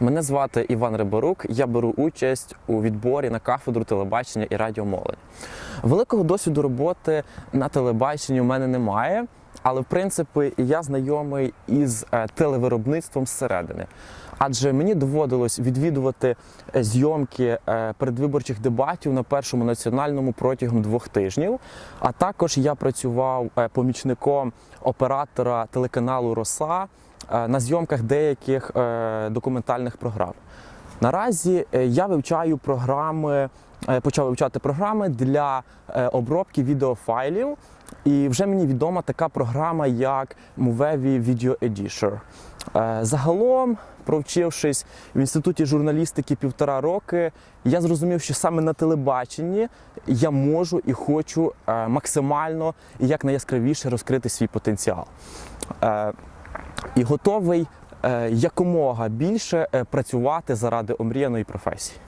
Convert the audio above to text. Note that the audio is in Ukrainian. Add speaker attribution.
Speaker 1: Мене звати Іван Риборук. Я беру участь у відборі на кафедру телебачення і радіомовлення. Великого досвіду роботи на телебаченні у мене немає, але в принципі я знайомий із е, телевиробництвом зсередини. Адже мені доводилось відвідувати е, зйомки е, передвиборчих дебатів на першому національному протягом двох тижнів. А також я працював помічником оператора телеканалу Роса на зйомках деяких е, документальних програм. Наразі е, я вивчаю програми, е, почав вивчати програми для е, обробки відеофайлів. І вже мені відома така програма, як Movevi Video Editor. Е, Загалом, провчившись в інституті журналістики півтора роки, я зрозумів, що саме на телебаченні я можу і хочу е, максимально і якнайяскравіше розкрити свій потенціал. І готовий е, якомога більше е, працювати заради омріяної професії.